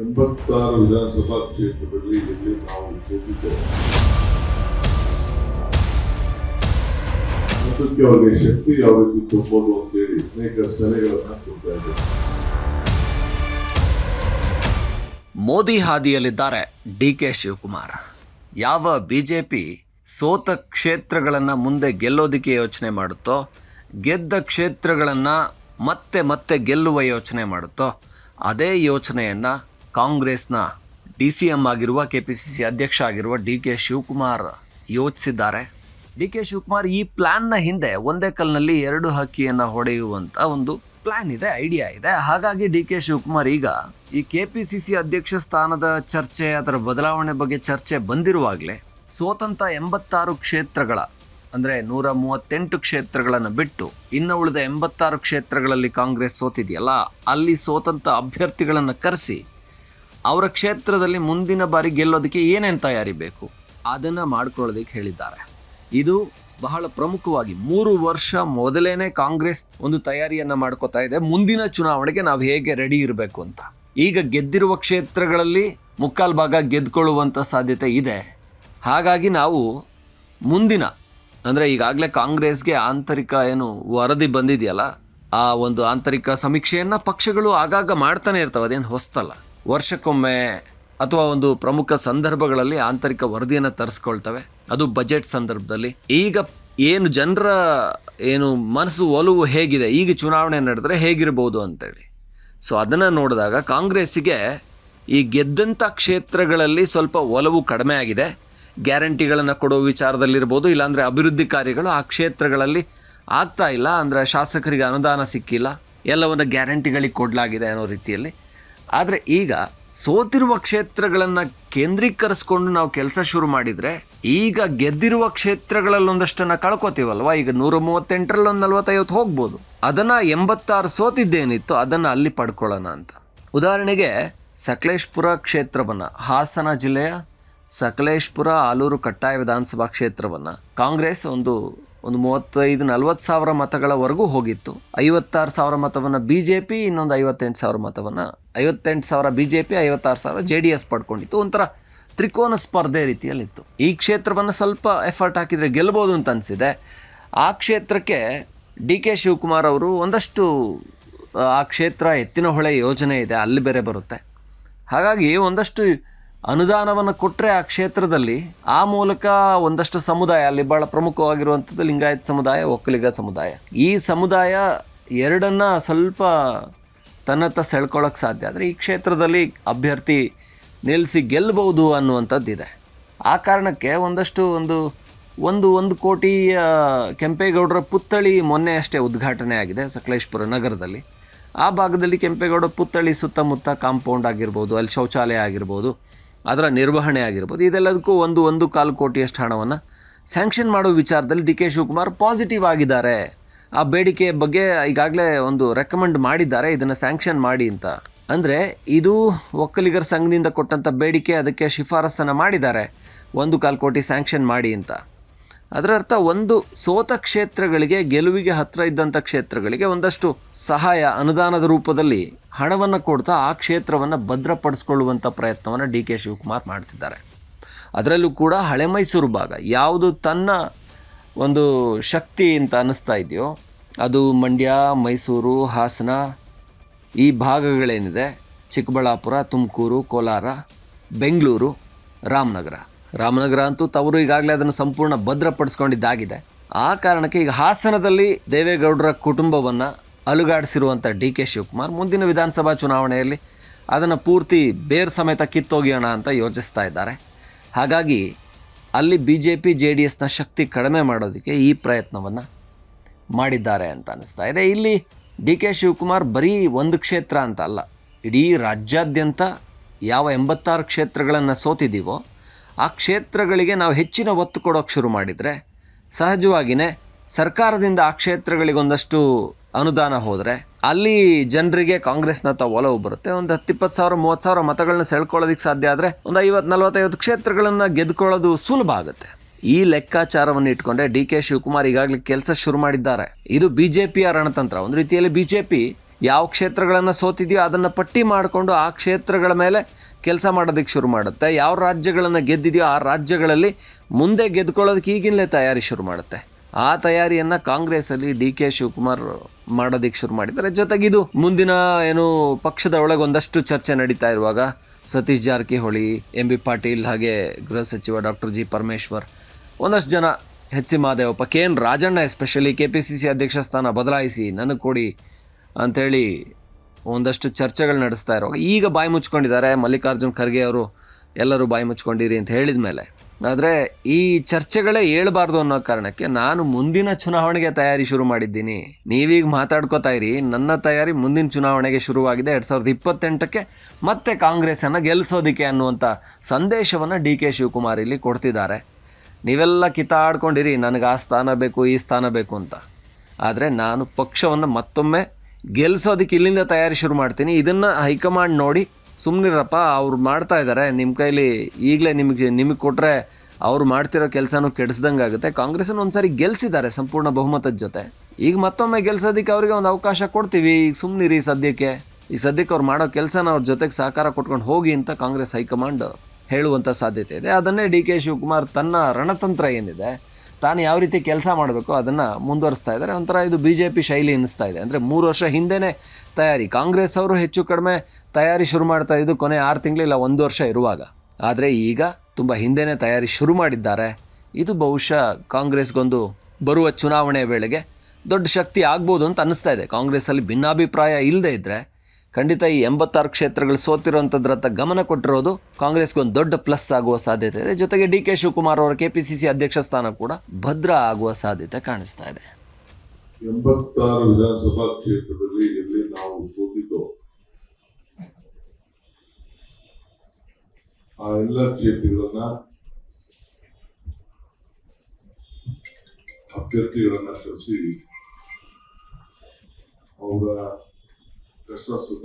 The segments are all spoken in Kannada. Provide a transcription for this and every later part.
ಎಂಬತ್ತಾರು ವಿಧಾನಸಭಾ ಕ್ಷೇತ್ರದಲ್ಲಿ ಇಲ್ಲಿ ನಾವು ಸೋತಿದ್ದೇವೆ. ಅವರಿಗೆ ಶಕ್ತಿ ಯಾವ ರೀತಿ ತುಂಬೋದು ಅಂತೇಳಿ ಅನೇಕ ಸಲಹೆಗಳನ್ನು ಕೊಡ್ತಾ ಇದ್ದೇವೆ. ಮೋದಿ ಹಾದಿಯಲ್ಲಿದ್ದಾರೆ ಡಿ ಕೆ ಶಿವಕುಮಾರ್. ಯಾವ ಬಿಜೆಪಿ ಸೋತ ಕ್ಷೇತ್ರಗಳನ್ನು ಮುಂದೆ ಗೆಲ್ಲೋದಕ್ಕೆ ಯೋಚನೆ ಮಾಡುತ್ತೋ, ಗೆದ್ದ ಕ್ಷೇತ್ರಗಳನ್ನು ಮತ್ತೆ ಮತ್ತೆ ಗೆಲ್ಲುವ ಯೋಚನೆ ಮಾಡುತ್ತೋ, ಅದೇ ಯೋಚನೆಯನ್ನು ಕಾಂಗ್ರೆಸ್ನ ಡಿ ಸಿ ಎಂ ಆಗಿರುವ ಕೆ ಪಿ ಸಿ ಸಿ ಅಧ್ಯಕ್ಷ ಆಗಿರುವ ಡಿ ಕೆ ಶಿವಕುಮಾರ್ ಯೋಚಿಸಿದ್ದಾರೆ. ಡಿ ಕೆ ಶಿವಕುಮಾರ್ ಈ ಪ್ಲಾನ್ನ ಹಿಂದೆ ಒಂದೇ ಕಲ್ನಲ್ಲಿ ಎರಡು ಹಕ್ಕಿಯನ್ನು ಹೊಡೆಯುವಂಥ ಒಂದು ಪ್ಲಾನ್ ಇದೆ, ಐಡಿಯಾ ಇದೆ. ಹಾಗಾಗಿ ಡಿ ಕೆ ಶಿವಕುಮಾರ್ ಈಗ ಈ ಕೆ ಪಿ ಸಿ ಸಿ ಅಧ್ಯಕ್ಷ ಸ್ಥಾನದ ಚರ್ಚೆ, ಅದರ ಬದಲಾವಣೆ ಬಗ್ಗೆ ಚರ್ಚೆ ಬಂದಿರುವಾಗಲೇ ಸ್ವತಂತ್ರ ಎಂಬತ್ತಾರು ಕ್ಷೇತ್ರಗಳ, ಅಂದರೆ ನೂರ ಮೂವತ್ತೆಂಟು ಕ್ಷೇತ್ರಗಳನ್ನು ಬಿಟ್ಟು ಇನ್ನು ಉಳಿದ ಎಂಬತ್ತಾರು ಕ್ಷೇತ್ರಗಳಲ್ಲಿ ಕಾಂಗ್ರೆಸ್ ಸೋತಿದೆಯಲ್ಲ, ಅಲ್ಲಿ ಸೋತಂತ ಅಭ್ಯರ್ಥಿಗಳನ್ನು ಕರೆಸಿ ಅವರ ಕ್ಷೇತ್ರದಲ್ಲಿ ಮುಂದಿನ ಬಾರಿ ಗೆಲ್ಲೋದಕ್ಕೆ ಏನೇನು ತಯಾರಿ ಬೇಕು, ಅದನ್ನು ಮಾಡ್ಕೊಳ್ಳೋದಕ್ಕೆ ಹೇಳಿದ್ದಾರೆ. ಇದು ಬಹಳ ಪ್ರಮುಖವಾಗಿ ಮೂರು ವರ್ಷ ಮೊದಲೇನೆ ಕಾಂಗ್ರೆಸ್ ಒಂದು ತಯಾರಿಯನ್ನು ಮಾಡ್ಕೋತಾ ಇದೆ. ಮುಂದಿನ ಚುನಾವಣೆಗೆ ನಾವು ಹೇಗೆ ರೆಡಿ ಇರಬೇಕು ಅಂತ. ಈಗ ಗೆದ್ದಿರುವ ಕ್ಷೇತ್ರಗಳಲ್ಲಿ ಮುಕ್ಕಾಲು ಭಾಗ ಗೆದ್ಕೊಳ್ಳುವಂಥ ಸಾಧ್ಯತೆ ಇದೆ. ಹಾಗಾಗಿ ನಾವು ಮುಂದಿನ, ಅಂದರೆ ಈಗಾಗಲೇ ಕಾಂಗ್ರೆಸ್ಗೆ ಆಂತರಿಕ ಏನು ವರದಿ ಬಂದಿದೆಯಲ್ಲ, ಆ ಒಂದು ಆಂತರಿಕ ಸಮೀಕ್ಷೆಯನ್ನು ಪಕ್ಷಗಳು ಆಗಾಗ ಮಾಡ್ತಾನೆ ಇರ್ತವೆ, ಅದೇನು ಹೊಸ್ತಲ್ಲ. ವರ್ಷಕ್ಕೊಮ್ಮೆ ಅಥವಾ ಒಂದು ಪ್ರಮುಖ ಸಂದರ್ಭಗಳಲ್ಲಿ ಆಂತರಿಕ ವರದಿಯನ್ನು ತರಿಸ್ಕೊಳ್ತವೆ. ಅದು ಬಜೆಟ್ ಸಂದರ್ಭದಲ್ಲಿ. ಈಗ ಏನು ಜನರ ಏನು ಮನಸ್ಸು ಒಲವು ಹೇಗಿದೆ, ಈಗ ಚುನಾವಣೆ ನಡೆದರೆ ಹೇಗಿರ್ಬೋದು ಅಂತೇಳಿ. ಸೊ ಅದನ್ನು ನೋಡಿದಾಗ ಕಾಂಗ್ರೆಸ್ಸಿಗೆ ಈ ಗೆದ್ದಂಥ ಕ್ಷೇತ್ರಗಳಲ್ಲಿ ಸ್ವಲ್ಪ ಒಲವು ಕಡಿಮೆ ಆಗಿದೆ. ಗ್ಯಾರಂಟಿಗಳನ್ನು ಕೊಡೋ ವಿಚಾರದಲ್ಲಿರ್ಬೋದು, ಇಲ್ಲಾಂದರೆ ಅಭಿವೃದ್ಧಿ ಕಾರ್ಯಗಳು ಆ ಕ್ಷೇತ್ರಗಳಲ್ಲಿ ಆಗ್ತಾ ಇಲ್ಲ. ಅಂದರೆ ಶಾಸಕರಿಗೆ ಅನುದಾನ ಸಿಕ್ಕಿಲ್ಲ. ಎಲ್ಲವನ್ನು ಗ್ಯಾರಂಟಿಗಳಿಗೆ ಕೊಡಲಾಗಿದೆ ಅನ್ನೋ ರೀತಿಯಲ್ಲಿ. ಆದರೆ ಈಗ ಸೋತಿರುವ ಕ್ಷೇತ್ರಗಳನ್ನು ಕೇಂದ್ರೀಕರಿಸ್ಕೊಂಡು ನಾವು ಕೆಲಸ ಶುರು ಮಾಡಿದರೆ ಈಗ ಗೆದ್ದಿರುವ ಕ್ಷೇತ್ರಗಳಲ್ಲಿ ಕಳ್ಕೊತೀವಲ್ವ? ಕಳ್ಕೊತೀವಲ್ವಾ ಈಗ ನೂರ ಮೂವತ್ತೆಂಟರಲ್ಲಿ ಒಂದು ನಲ್ವತ್ತೈವತ್ತು ಹೋಗ್ಬೋದು. ಅದನ್ನು ಎಂಬತ್ತಾರು ಸೋತಿದ್ದೇನಿತ್ತು, ಅದನ್ನು ಅಲ್ಲಿ ಪಡ್ಕೊಳ್ಳೋಣ ಅಂತ. ಉದಾಹರಣೆಗೆ ಸಕಲೇಶ್ಪುರ ಕ್ಷೇತ್ರವನ್ನು, ಹಾಸನ ಜಿಲ್ಲೆಯ ಸಕಲೇಶ್ಪುರ ಆಲೂರು ಕಟ್ಟಾಯ ವಿಧಾನಸಭಾ ಕ್ಷೇತ್ರವನ್ನು ಕಾಂಗ್ರೆಸ್ ಒಂದು ಒಂದು ಮೂವತ್ತೈದು, ನಲ್ವತ್ತು ಸಾವಿರ ಮತಗಳವರೆಗೂ ಹೋಗಿತ್ತು. ಐವತ್ತಾರು ಸಾವಿರ ಮತವನ್ನು ಬಿ ಜೆ ಪಿ ಇನ್ನೊಂದು ಐವತ್ತೆಂಟು ಸಾವಿರ ಮತವನ್ನು ಐವತ್ತೆಂಟು ಸಾವಿರ ಬಿ ಜೆ ಪಿ ಐವತ್ತಾರು ಸಾವಿರ ಜೆ ಡಿ ಎಸ್ ಪಡ್ಕೊಂಡಿತ್ತು. ಒಂಥರ ತ್ರಿಕೋನ ಸ್ಪರ್ಧೆ ರೀತಿಯಲ್ಲಿತ್ತು. ಈ ಕ್ಷೇತ್ರವನ್ನು ಸ್ವಲ್ಪ ಎಫರ್ಟ್ ಹಾಕಿದರೆ ಗೆಲ್ಬೋದು ಅಂತ ಅನಿಸಿದೆ. ಆ ಕ್ಷೇತ್ರಕ್ಕೆ ಡಿ ಕೆ ಶಿವಕುಮಾರ್ ಅವರು ಒಂದಷ್ಟು, ಆ ಕ್ಷೇತ್ರ ಎತ್ತಿನ ಹೊಳೆ ಯೋಜನೆ ಇದೆ, ಅಲ್ಲಿ ಬೇರೆ ಬರುತ್ತೆ. ಹಾಗಾಗಿ ಒಂದಷ್ಟು ಅನುದಾನವನ್ನು ಕೊಟ್ಟರೆ ಆ ಕ್ಷೇತ್ರದಲ್ಲಿ ಆ ಮೂಲಕ ಒಂದಷ್ಟು ಸಮುದಾಯ, ಅಲ್ಲಿ ಬಹಳ ಪ್ರಮುಖವಾಗಿರುವಂಥದ್ದು ಲಿಂಗಾಯತ್ ಸಮುದಾಯ, ಒಕ್ಕಲಿಗ ಸಮುದಾಯ. ಈ ಸಮುದಾಯ ಎರಡನ್ನ ಸ್ವಲ್ಪ ತನ್ನತ್ತ ಸೆಳ್ಕೊಳ್ಳೋಕೆ ಸಾಧ್ಯ. ಆದರೆ ಈ ಕ್ಷೇತ್ರದಲ್ಲಿ ಅಭ್ಯರ್ಥಿ ನಿಲ್ಲಿಸಿ ಗೆಲ್ಲಬಹುದು ಅನ್ನುವಂಥದ್ದಿದೆ. ಆ ಕಾರಣಕ್ಕೆ ಒಂದಷ್ಟು ಒಂದು ಒಂದು ಒಂದು ಕೋಟಿ ಕೆಂಪೇಗೌಡರ ಪುತ್ಥಳಿ ಮೊನ್ನೆ ಅಷ್ಟೇ ಉದ್ಘಾಟನೆ ಆಗಿದೆ ಸಕಲೇಶ್ಪುರ ನಗರದಲ್ಲಿ. ಆ ಭಾಗದಲ್ಲಿ ಕೆಂಪೇಗೌಡ ಪುತ್ಥಳಿ ಸುತ್ತಮುತ್ತ ಕಾಂಪೌಂಡ್ ಆಗಿರ್ಬೋದು, ಅಲ್ಲಿ ಶೌಚಾಲಯ ಆಗಿರ್ಬೋದು. ಅದರ ನಿರ್ವಹಣೆ ಆಗಿರ್ಬೋದು. ಇದೆಲ್ಲದಕ್ಕೂ ಒಂದು ಒಂದು ಕಾಲು ಕೋಟಿಯಷ್ಟು ಹಣವನ್ನು ಸ್ಯಾಂಕ್ಷನ್ ಮಾಡೋ ವಿಚಾರದಲ್ಲಿ ಡಿ ಕೆ ಶಿವಕುಮಾರ್ ಪಾಸಿಟಿವ್ ಆಗಿದ್ದಾರೆ. ಆ ಬೇಡಿಕೆ ಬಗ್ಗೆ ಈಗಾಗಲೇ ಒಂದು ರೆಕಮೆಂಡ್ ಮಾಡಿದ್ದಾರೆ. ಇದನ್ನು ಸ್ಯಾಂಕ್ಷನ್ ಮಾಡಿ ಅಂತ. ಅಂದರೆ ಇದು ಒಕ್ಕಲಿಗರ ಸಂಘದಿಂದ ಕೊಟ್ಟಂಥ ಬೇಡಿಕೆ, ಅದಕ್ಕೆ ಶಿಫಾರಸನ್ನು ಮಾಡಿದ್ದಾರೆ. ಒಂದು ಕಾಲು ಕೋಟಿ ಸ್ಯಾಂಕ್ಷನ್ ಮಾಡಿ ಅಂತ. ಅದರ ಅರ್ಥ ಒಂದು ಸೋತ ಕ್ಷೇತ್ರಗಳಿಗೆ, ಗೆಲುವಿಗೆ ಹತ್ತಿರ ಇದ್ದಂಥ ಕ್ಷೇತ್ರಗಳಿಗೆ ಒಂದಷ್ಟು ಸಹಾಯ, ಅನುದಾನದ ರೂಪದಲ್ಲಿ ಹಣವನ್ನು ಕೊಡ್ತಾ ಆ ಕ್ಷೇತ್ರವನ್ನು ಭದ್ರಪಡಿಸ್ಕೊಳ್ಳುವಂಥ ಪ್ರಯತ್ನವನ್ನು ಡಿ ಕೆ ಶಿವಕುಮಾರ್ ಮಾಡ್ತಿದ್ದಾರೆ. ಅದರಲ್ಲೂ ಕೂಡ ಹಳೆ ಮೈಸೂರು ಭಾಗ ಯಾವುದು ತನ್ನ ಒಂದು ಶಕ್ತಿ ಅಂತ ಅನ್ನಿಸ್ತಾ ಇದೆಯೋ, ಅದು ಮಂಡ್ಯ, ಮೈಸೂರು, ಹಾಸನ, ಈ ಭಾಗಗಳೇನಿದೆ, ಚಿಕ್ಕಬಳ್ಳಾಪುರ, ತುಮಕೂರು, ಕೋಲಾರ, ಬೆಂಗಳೂರು, ರಾಮನಗರ. ರಾಮನಗರ ಅಂತೂ ತವರು ಈಗಾಗಲೇ ಅದನ್ನು ಸಂಪೂರ್ಣ ಭದ್ರಪಡಿಸ್ಕೊಂಡಿದ್ದಾಗಿದೆ. ಆ ಕಾರಣಕ್ಕೆ ಈಗ ಹಾಸನದಲ್ಲಿ ದೇವೇಗೌಡರ ಕುಟುಂಬವನ್ನು ಅಲುಗಾಡಿಸಿರುವಂಥ ಡಿ ಕೆ ಶಿವಕುಮಾರ್ ಮುಂದಿನ ವಿಧಾನಸಭಾ ಚುನಾವಣೆಯಲ್ಲಿ ಅದನ್ನು ಪೂರ್ತಿ ಬೇರ್ ಸಮೇತ ಕಿತ್ತೋಗಿಯೋಣ ಅಂತ ಯೋಚಿಸ್ತಾ ಇದ್ದಾರೆ. ಹಾಗಾಗಿ ಅಲ್ಲಿ B J P J D ಎಸ್ನ ಶಕ್ತಿ ಕಡಿಮೆ ಮಾಡೋದಕ್ಕೆ ಈ ಪ್ರಯತ್ನವನ್ನು ಮಾಡಿದ್ದಾರೆ ಅಂತ ಅನಿಸ್ತಾ ಇದೆ. ಇಲ್ಲಿ ಡಿ ಕೆ ಶಿವಕುಮಾರ್ ಬರೀ ಒಂದು ಕ್ಷೇತ್ರ ಅಂತ ಅಲ್ಲ ಇಡೀ ರಾಜ್ಯಾದ್ಯಂತ ಯಾವ ಎಂಬತ್ತಾರು ಕ್ಷೇತ್ರಗಳನ್ನು ಸೋತಿದ್ದೀವೋ ಆ ಕ್ಷೇತ್ರಗಳಿಗೆ ನಾವು ಹೆಚ್ಚಿನ ಒತ್ತು ಕೊಡೋಕ್ಕೆ ಶುರು ಮಾಡಿದರೆ ಸಹಜವಾಗಿಯೇ ಸರ್ಕಾರದಿಂದ ಆ ಕ್ಷೇತ್ರಗಳಿಗೊಂದಷ್ಟು ಅನುದಾನ ಹೋದರೆ, ಅಲ್ಲಿ ಜನರಿಗೆ ಕಾಂಗ್ರೆಸ್ನತ್ತ ಒಲವು ಬರುತ್ತೆ. ಒಂದು ಹತ್ತಿಪ್ಪತ್ತು ಸಾವಿರ, ಮೂವತ್ತು ಸಾವಿರ ಮತಗಳನ್ನ ಸೆಳ್ಕೊಳ್ಳೋದಕ್ಕೆ ಸಾಧ್ಯ ಆದರೆ, ಒಂದು ಐವತ್ತು ನಲವತ್ತೈವತ್ತು ಕ್ಷೇತ್ರಗಳನ್ನು ಗೆದ್ಕೊಳ್ಳೋದು ಸುಲಭ ಆಗುತ್ತೆ. ಈ ಲೆಕ್ಕಾಚಾರವನ್ನು ಇಟ್ಕೊಂಡೆ ಡಿ ಕೆ ಶಿವಕುಮಾರ್ ಈಗಾಗಲೇ ಕೆಲಸ ಶುರು ಮಾಡಿದ್ದಾರೆ. ಇದು ಬಿ ಜೆ ಪಿಯ ರಣತಂತ್ರ. ಒಂದು ರೀತಿಯಲ್ಲಿ ಬಿ ಜೆ ಪಿ ಯಾವ ಕ್ಷೇತ್ರಗಳನ್ನು ಸೋತಿದೆಯೋ ಅದನ್ನು ಪಟ್ಟಿ ಮಾಡಿಕೊಂಡು ಆ ಕ್ಷೇತ್ರಗಳ ಮೇಲೆ ಕೆಲಸ ಮಾಡೋದಕ್ಕೆ ಶುರು ಮಾಡುತ್ತೆ. ಯಾವ ರಾಜ್ಯಗಳನ್ನು ಗೆದ್ದಿದೆಯೋ ಆ ರಾಜ್ಯಗಳಲ್ಲಿ ಮುಂದೆ ಗೆದ್ಕೊಳ್ಳೋದಕ್ಕೆ ಈಗಿನಲೇ ತಯಾರಿ ಶುರು ಮಾಡುತ್ತೆ. ಆ ತಯಾರಿಯನ್ನು ಕಾಂಗ್ರೆಸ್ಸಲ್ಲಿ ಡಿ ಕೆ ಶಿವಕುಮಾರ್ ಮಾಡೋದಕ್ಕೆ ಶುರು ಮಾಡಿದ್ದಾರೆ. ಜೊತೆಗೆ ಇದು ಮುಂದಿನ ಏನು ಪಕ್ಷದ ಒಳಗೆ ಒಂದಷ್ಟು ಚರ್ಚೆ ನಡೀತಾ ಇರುವಾಗ ಸತೀಶ್ ಜಾರಕಿಹೊಳಿ, ಎಂ ಬಿ ಪಾಟೀಲ್ ಹಾಗೆ ಗೃಹ ಸಚಿವ ಡಾಕ್ಟರ್ ಜಿ ಪರಮೇಶ್ವರ್ ಒಂದಷ್ಟು ಜನ H C Mahadevappa K N Rajanna especially K P C C ಅಧ್ಯಕ್ಷ ಸ್ಥಾನ ಬದಲಾಯಿಸಿ ನನಗೆ ಕೊಡಿ ಅಂಥೇಳಿ ಒಂದಷ್ಟು ಚರ್ಚೆಗಳು ನಡೆಸ್ತಾ ಇರುವಾಗ ಈಗ ಬಾಯಿ ಮುಚ್ಕೊಂಡಿದ್ದಾರೆ. ಮಲ್ಲಿಕಾರ್ಜುನ್ ಖರ್ಗೆ ಅವರು, ಎಲ್ಲರೂ ಬಾಯಿ ಮುಚ್ಕೊಂಡಿರಿ ಅಂತ ಹೇಳಿದ ಮೇಲೆ ಆದರೆ ಈ ಚರ್ಚೆಗಳೇ ಹೇಳ್ಬಾರ್ದು ಅನ್ನೋ ಕಾರಣಕ್ಕೆ ನಾನು ಮುಂದಿನ ಚುನಾವಣೆಗೆ ತಯಾರಿ ಶುರು ಮಾಡಿದ್ದೀನಿ. ನೀವೀಗ ಮಾತಾಡ್ಕೋತಾ ಇರಿ. ನನ್ನ ತಯಾರಿ ಮುಂದಿನ ಚುನಾವಣೆಗೆ ಶುರುವಾಗಿದೆ. ಎರಡು ಸಾವಿರದ ಇಪ್ಪತ್ತೆಂಟಕ್ಕೆ ಮತ್ತೆ ಕಾಂಗ್ರೆಸ್ಸನ್ನು ಗೆಲ್ಲಿಸೋದಕ್ಕೆ ಅನ್ನುವಂಥ ಸಂದೇಶವನ್ನು ಡಿ ಕೆ ಶಿವಕುಮಾರ್ ಇಲ್ಲಿ ಕೊಡ್ತಿದ್ದಾರೆ. ನೀವೆಲ್ಲ ಕಿತ್ತಾಡ್ಕೊಂಡಿರಿ. ನನಗೆ ಆ ಸ್ಥಾನ ಬೇಕು, ಈ ಸ್ಥಾನ ಬೇಕು ಅಂತ. ಆದರೆ ನಾನು ಪಕ್ಷವನ್ನು ಮತ್ತೊಮ್ಮೆ ಗೆಲ್ಲಿಸೋದಕ್ಕೆ ಇಲ್ಲಿಂದ ತಯಾರಿ ಶುರು ಮಾಡ್ತೀನಿ. ಇದನ್ನು ಹೈಕಮಾಂಡ್ ನೋಡಿ ಸುಮ್ಮನಿರಪ್ಪ ಅವ್ರು ಮಾಡ್ತಾ ಇದ್ದಾರೆ ನಿಮ್ಮ ಕೈಲಿ ಈಗಲೇ ನಿಮಗೆ ನಿಮಗೆ ಕೊಟ್ಟರೆ ಅವ್ರು ಮಾಡ್ತಿರೋ ಕೆಲಸನೂ ಕೆಡಿಸ್ದಂಗೆ ಆಗುತ್ತೆ. ಕಾಂಗ್ರೆಸ್ಸನ್ನು ಒಂದ್ಸರಿ ಗೆಲ್ಸಿದ್ದಾರೆ ಸಂಪೂರ್ಣ ಬಹುಮತದ ಜೊತೆ. ಈಗ ಮತ್ತೊಮ್ಮೆ ಗೆಲ್ಸೋದಕ್ಕೆ ಅವರಿಗೆ ಒಂದು ಅವಕಾಶ ಕೊಡ್ತೀವಿ. ಈಗ ಸುಮ್ಮನಿರಿ ಸದ್ಯಕ್ಕೆ. ಈ ಸದ್ಯಕ್ಕೆ ಅವ್ರು ಮಾಡೋ ಕೆಲಸನ ಅವ್ರ ಜೊತೆಗೆ ಸಹಕಾರ ಕೊಟ್ಕೊಂಡು ಹೋಗಿ ಅಂತ ಕಾಂಗ್ರೆಸ್ ಹೈಕಮಾಂಡ್ ಹೇಳುವಂಥ ಸಾಧ್ಯತೆ ಇದೆ. ಅದನ್ನೇ ಡಿ ಕೆ ಶಿವಕುಮಾರ್ ತನ್ನ ರಣತಂತ್ರ ಏನಿದೆ ತಾನು ಯಾವ ರೀತಿ ಕೆಲಸ ಮಾಡಬೇಕು ಅದನ್ನು ಮುಂದುವರಿಸ್ತಾ ಇದ್ದಾರೆ. ಒಂಥರ ಇದು ಬಿ ಜೆ ಪಿ ಶೈಲಿ ಅನ್ನಿಸ್ತಾ ಇದೆ. ಅಂದರೆ ಮೂರು ವರ್ಷ ಹಿಂದೆನೇ ತಯಾರಿ. ಕಾಂಗ್ರೆಸ್ ಅವರು ಹೆಚ್ಚು ಕಡಿಮೆ ತಯಾರಿ ಶುರು ಮಾಡ್ತಾ ಇದ್ದು ಕೊನೆ ಆರು ತಿಂಗಳಿಲ್ಲ ಒಂದು ವರ್ಷ ಇರುವಾಗ. ಆದರೆ ಈಗ ತುಂಬ ಹಿಂದೆನೇ ತಯಾರಿ ಶುರು ಮಾಡಿದ್ದಾರೆ. ಇದು ಬಹುಶಃ ಕಾಂಗ್ರೆಸ್ಗೊಂದು ಬರುವ ಚುನಾವಣೆ ವೇಳೆಗೆ ದೊಡ್ಡ ಶಕ್ತಿ ಆಗ್ಬೋದು ಅಂತ ಅನ್ನಿಸ್ತಾ ಇದೆ. ಕಾಂಗ್ರೆಸ್ಸಲ್ಲಿ ಭಿನ್ನಾಭಿಪ್ರಾಯ ಇಲ್ಲದೇ ಇದ್ದರೆ ಖಂಡಿತ ಈ ಎಂಬತ್ತಾರು ಕ್ಷೇತ್ರಗಳು ಸೋತಿರುವಂಥದ್ರತ್ತ ಗಮನ ಕೊಟ್ಟಿರೋದು ಕಾಂಗ್ರೆಸ್ಗೊಂದು ದೊಡ್ಡ ಪ್ಲಸ್ ಆಗುವ ಸಾಧ್ಯತೆ ಇದೆ. ಜೊತೆಗೆ ಡಿ ಕೆ ಶಿವಕುಮಾರ್ ಅವರ ಕೆ ಪಿ ಸಿ ಸಿ ಅಧ್ಯಕ್ಷ ಸ್ಥಾನ ಕೂಡ ಭದ್ರ ಆಗುವ ಸಾಧ್ಯತೆ ಕಾಣಿಸ್ತಾ ಇದೆ. ಎಂಬತ್ತಾರು ವಿಧಾನಸಭಾ ಕ್ಷೇತ್ರದಲ್ಲಿ ಎಲ್ಲಿ ನಾವು ಸೋತಿದ್ದೋ ಆ ಎಲ್ಲ ಕ್ಷೇತ್ರಗಳನ್ನ ಅಭ್ಯರ್ಥಿಗಳನ್ನ ಕಳಿಸಿ ಅವರ ಕಷ್ಟ ಸುಖ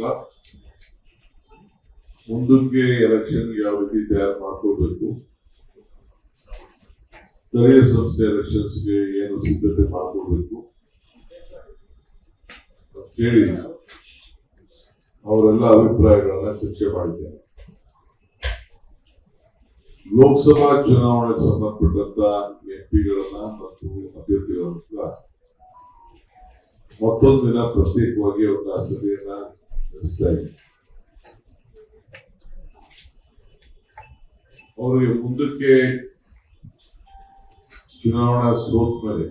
ಮುಂದಕ್ಕೆ ಎಲೆಕ್ಷನ್ ಯಾವ ರೀತಿ ತಯಾರು ಮಾಡ್ಕೋಬೇಕು ಸ್ಥಳೀಯ ಸಂಸ್ಥೆ ಎಲೆಕ್ಷನ್ಸ್ಗೆ ಏನು ಸಿದ್ಧತೆ ಮಾಡ್ಕೋಬೇಕು ಕೇಳಿ ಅವರೆಲ್ಲ ಅಭಿಪ್ರಾಯಗಳನ್ನ ಚರ್ಚೆ ಮಾಡಿದ್ದೇನೆ. ಲೋಕಸಭಾ ಚುನಾವಣೆಗೆ ಸಂಬಂಧಪಟ್ಟಂತ ಎಂಪಿಗಳನ್ನ ಮತ್ತು ಅಭ್ಯರ್ಥಿಗಳನ್ನ ಮತ್ತೊಂದು ದಿನ ಪ್ರತ್ಯೇಕವಾಗಿ ಒಂದು ಸಭೆಯನ್ನ ನಡೆಸ್ತಾ ಇದ್ದೀನಿ. ಅವರಿಗೆ ಮುಂದಕ್ಕೆ ಚುನಾವಣಾ ಸೋತ್ ಮೇಲೆ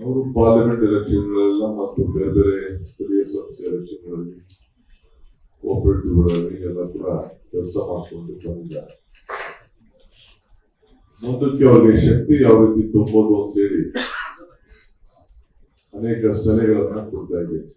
ಅವರು ಪಾರ್ಲಿಮೆಂಟ್ ಎಲೆಕ್ಷನ್ಗಳೆಲ್ಲ ಮತ್ತು ಬೇರೆ ಬೇರೆ ಸ್ಥಳೀಯ ಸಂಸ್ಥೆ ಎಲೆಕ್ಷನ್ಗಳಲ್ಲಿ ಕೋಪರೇಟಿವ್ಗಳಲ್ಲಿ ಎಲ್ಲ ಕೂಡ ಕೆಲಸ ಮಾಡಿಕೊಂಡು ಬಂದಿದ್ದಾರೆ. ಮುಂದಕ್ಕೆ ಅವರಿಗೆ ಶಕ್ತಿ ಯಾವ ರೀತಿ ತುಂಬೋದು ಅಂತೇಳಿ ಅನೇಕ ಸಲಹೆಗಳನ್ನು ಕೊಡ್ತಾ ಇದ್ದೀನಿ